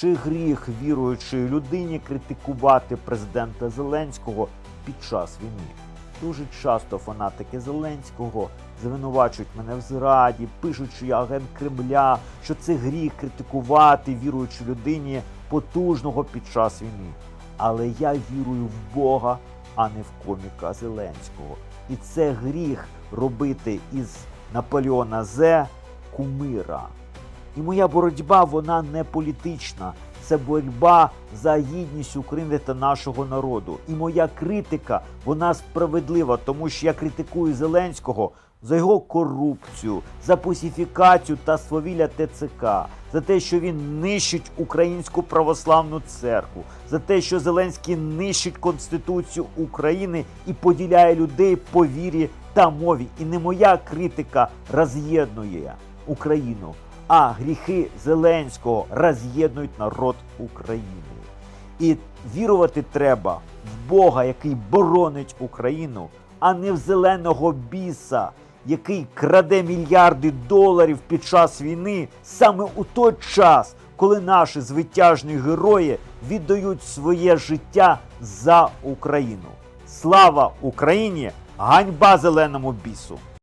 Чи гріх віруючої людині критикувати президента Зеленського під час війни? Дуже часто фанатики Зеленського звинувачують мене в зраді, пишуть, що я агент Кремля, що це гріх критикувати віруючій людині потужного під час війни. Але я вірую в Бога, а не в коміка Зеленського. І це гріх робити із Наполеона Зе кумира. І моя боротьба вона не політична. Це боротьба за гідність України та нашого народу. І моя критика вона справедлива, тому що я критикую Зеленського за його корупцію, за пасифікацію та свавілля ТЦК, за те, що він нищить українську православну церкву, за те, що Зеленський нищить Конституцію України і поділяє людей по вірі та мові. І не моя критика роз'єднує Україну, а гріхи Зеленського роз'єднують народ України. І вірувати треба в Бога, який боронить Україну, а не в зеленого біса, який краде мільярди доларів під час війни саме у той час, коли наші звитяжні герої віддають своє життя за Україну. Слава Україні! Ганьба зеленому бісу!